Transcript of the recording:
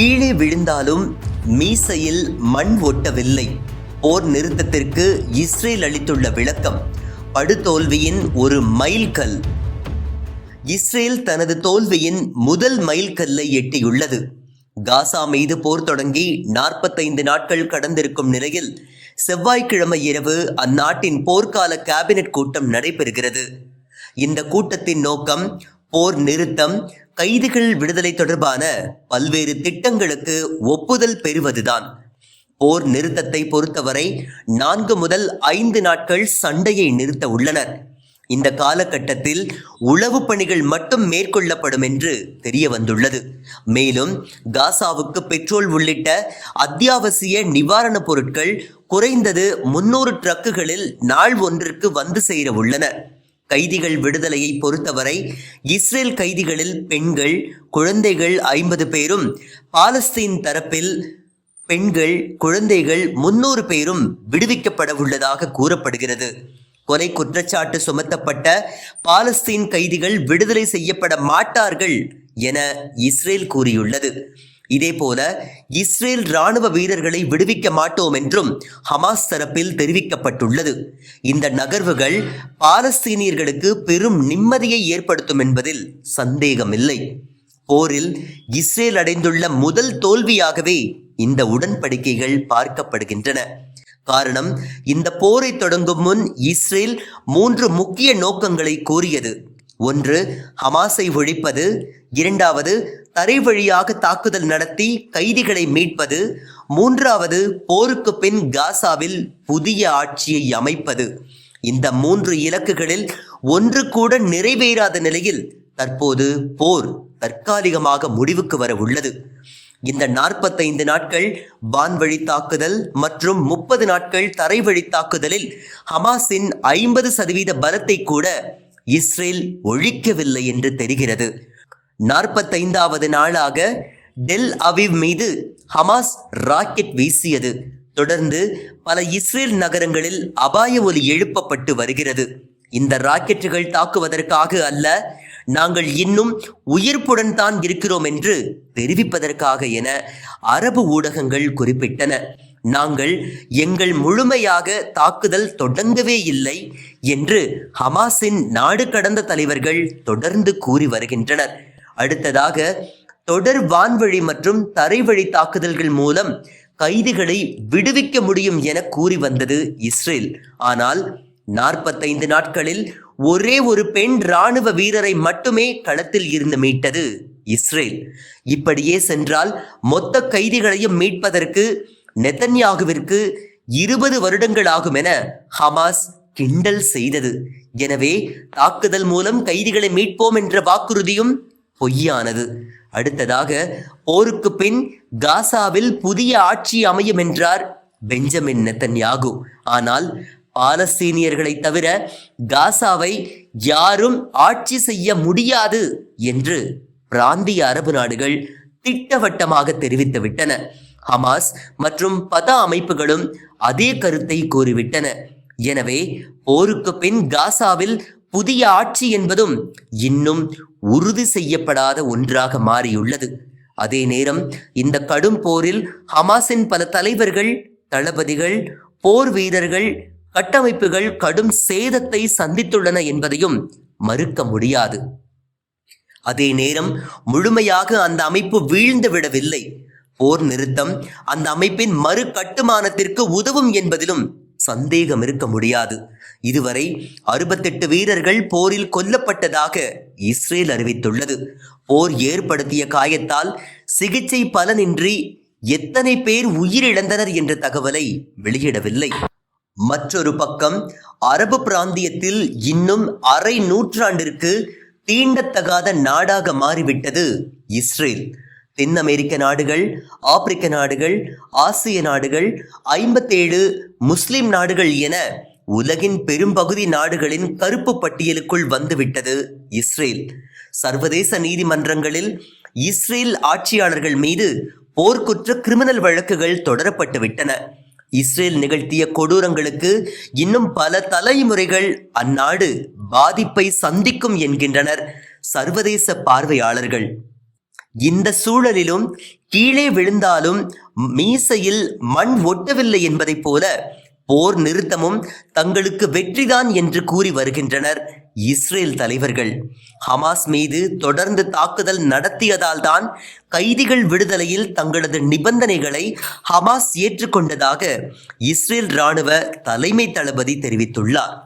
கீழே விழுந்தாலும் மீசையில் மண் ஒட்டவில்லை. போர் நிறுத்தத்திற்கு இஸ்ரேல் அளித்துள்ள விளக்கம் படுதோல்வியின் ஒரு மைல்கல். இஸ்ரேல் தனது தோல்வியின் முதல் மைல்கல்லை எட்டியுள்ளது. காசா மீது போர் தொடங்கி நாற்பத்தைந்து நாட்கள் கடந்திருக்கும் நிலையில் செவ்வாய்க்கிழமை இரவு அந்நாட்டின் போர்க்கால கேபினெட் கூட்டம் நடைபெறுகிறது. இந்த கூட்டத்தின் நோக்கம் போர் நிறுத்தம் கைதிகள் விடுதலை தொடர்பான பல்வேறு திட்டங்களுக்கு ஒப்புதல் பெறுவதுதான். போர் நிறுத்தத்தை பொறுத்தவரை நான்கு முதல் ஐந்து நாட்கள் சண்டையை நிறுத்த உள்ளனர். இந்த காலகட்டத்தில் உளவு பணிகள் மட்டும் மேற்கொள்ளப்படும் என்று தெரிய வந்துள்ளது. மேலும் காசாவுக்கு பெட்ரோல் உள்ளிட்ட அத்தியாவசிய நிவாரணப் பொருட்கள் குறைந்தது முன்னூறு ட்ரக்குகளில் நாள் ஒன்றிற்கு வந்து சேர உள்ளன. கைதிகள் விடுதலையை பொறுத்தவரை இஸ்ரேல் கைதிகளில் பெண்கள் குழந்தைகள் ஐம்பது பேரும் பாலஸ்தீன் தரப்பில் பெண்கள் குழந்தைகள் முன்னூறு பேரும் விடுவிக்கப்பட உள்ளதாக கூறப்படுகிறது. கொலை குற்றச்சாட்டு சுமத்தப்பட்ட பாலஸ்தீன் கைதிகள் விடுதலை செய்யப்பட மாட்டார்கள் என இஸ்ரேல் கூறியுள்ளது. இதேபோல இஸ்ரேல் ராணுவ வீரர்களை விடுவிக்க மாட்டோம் என்றும் ஹமாஸ் தரப்பில் தெரிவிக்கப்பட்டுள்ளது. இந்த நகர்வுகள் பாலஸ்தீனியர்களுக்கு பெரும் நிம்மதியை ஏற்படுத்தும் என்பதில் சந்தேகமில்லை. போரில் இஸ்ரேல் அடைந்துள்ள முதல் தோல்வியாகவே இந்த உடன்படிக்கைகள் பார்க்கப்படுகின்றன. காரணம் இந்த போரை தொடங்கும் முன் இஸ்ரேல் மூன்று முக்கிய நோக்கங்களை கூறியது. ஒன்று ஹமாஸை ஒழிப்பது. இரண்டாவது தரை வழியாக தாக்குதல் நடத்தி கைதிகளை மீட்பது. மூன்றாவது போருக்கு பின் காசாவில் புதிய ஆட்சியை அமைப்பது. இந்த மூன்று இலக்குகளில் ஒன்று கூட நிறைவேறாத நிலையில் தற்போது போர் தற்காலிகமாக முடிவுக்கு வர உள்ளது. இந்த நாற்பத்தைந்து நாட்கள் வான்வழி தாக்குதல் மற்றும் முப்பது நாட்கள் தரைவழி தாக்குதலில் ஹமாஸின் ஐம்பது சதவீத பலத்தை கூட இஸ்ரேல் ஒழிக்கவில்லை என்று தெரிகிறது. நாற்பத்தைந்தாவது நாளாக டெல் அவிவ் மீது ஹமாஸ் ராக்கெட் வீசியது. தொடர்ந்து பல இஸ்ரேல் நகரங்களில் அபாய ஒலி எழுப்பப்பட்டு வருகிறது. இந்த ராக்கெட்டுகள் தாக்குவதற்காக அல்ல நாங்கள் இன்னும் உயிர்ப்புடன் தான் இருக்கிறோம் என்று தெரிவிப்பதற்காக என அரபு ஊடகங்கள் குறிப்பிட்டன. நாங்கள் எங்கள் முழுமையாக தாக்குதல் தொடங்கவே இல்லை என்று ஹமாஸின் நாடு கடந்த தலைவர்கள் தொடர்ந்து கூறி வருகின்றனர். அடுத்ததாக தொடர் வான்வழி மற்றும் தரைவழி தாக்குதல்கள் மூலம் கைதிகளை விடுவிக்க முடியும் என கூறி வந்தது இஸ்ரேல். ஆனால் நாற்பத்தைந்து நாட்களில் ஒரே ஒரு பெண் ராணுவ வீரரை மட்டுமே களத்தில் இருந்து மீட்டது இஸ்ரேல். இப்படியே சென்றால் மொத்த கைதிகளையும் மீட்பதற்கு நெத்தன்யாகுவிற்கு இருபது வருடங்கள் ஆகும் என ஹமாஸ் கிண்டல் செய்தது. எனவே தாக்குதல் மூலம் கைதிகளை மீட்போம் என்ற வாக்குறுதியும் பொய்யானது. அடுத்ததாக போருக்கு பின் காசாவில் புதிய ஆட்சி அமையும் என்றார் பெஞ்சமின் நெத்தன்யாகு. ஆனால் பாலஸ்தீனியர்களை தவிர காசாவை யாரும் ஆட்சி செய்ய முடியாது என்று பிராந்திய அரபு நாடுகள் திட்டவட்டமாக தெரிவித்துவிட்டன. ஹமாஸ் மற்றும் பத அமைப்புகளும் அதே கருத்தை கூறிவிட்டன. எனவே போருக்கு பின் காசாவில் புதிய ஆட்சி என்பதும் இன்னும் உறுதி செய்யப்படாத ஒன்றாக மாறியுள்ளது. அதே நேரம் இந்த கடும் போரில் ஹமாஸின் பல தலைவர்கள் தளபதிகள் போர் வீரர்கள் கட்டமைப்புகள் கடும் சேதத்தை சந்தித்துள்ளன என்பதையும் மறுக்க முடியாது. அதே நேரம் முழுமையாக அந்த அமைப்பு வீழ்ந்து விடவில்லை. போர் நிறுத்தம் அந்த அமைப்பின் மறு கட்டுமானத்திற்கு உதவும் என்பதிலும் சந்தேகம் இருக்க முடியாது. இதுவரை அறுபத்தெட்டு வீரர்கள் போரில் கொல்லப்பட்டதாக இஸ்ரேல் அறிவித்துள்ளது. போர் ஏற்படுத்திய காயத்தால் சிகிச்சை பலனின்றி எத்தனை பேர் உயிரிழந்தனர் என்ற தகவலை வெளியிடவில்லை. மற்றொரு பக்கம் அரபு பிராந்தியத்தில் இன்னும் அரை நூற்றாண்டிற்கு தீண்டத்தகாத நாடாக மாறிவிட்டது இஸ்ரேல். தென் அமெரிக்க நாடுகள் ஆப்பிரிக்க நாடுகள் ஆசிய நாடுகள் ஐம்பத்தேழு முஸ்லிம் நாடுகள் என உலகின் பெரும்பகுதி நாடுகளின் கருப்பு பட்டியலுக்குள் வந்துவிட்டது இஸ்ரேல். சர்வதேச நீதிமன்றங்களில் இஸ்ரேல் ஆட்சியாளர்கள் மீது போர்க்குற்ற கிரிமினல் வழக்குகள் தொடரப்பட்டு விட்டன. இஸ்ரேல் நிகழ்த்திய கொடூரங்களுக்கு இன்னும் பல தலைமுறைகள் அந்நாடு பாதிப்பை சந்திக்கும் என்கின்றனர் சர்வதேச பார்வையாளர்கள். இந்த சூழலிலும் கீழே விழுந்தாலும் மீசையில் மண் ஒட்டவில்லை என்பதைப் போல போர் நிறுத்தமும் தங்களுக்கு வெற்றிதான் என்று கூறி வருகின்றனர் இஸ்ரேல் தலைவர்கள். ஹமாஸ் மீது தொடர்ந்து தாக்குதல் நடத்தியதால் தான் கைதிகள் விடுதலையில் தங்களது நிபந்தனைகளை ஹமாஸ் ஏற்றுக்கொண்டதாக இஸ்ரேல் ராணுவ தலைமை தளபதி தெரிவித்துள்ளார்.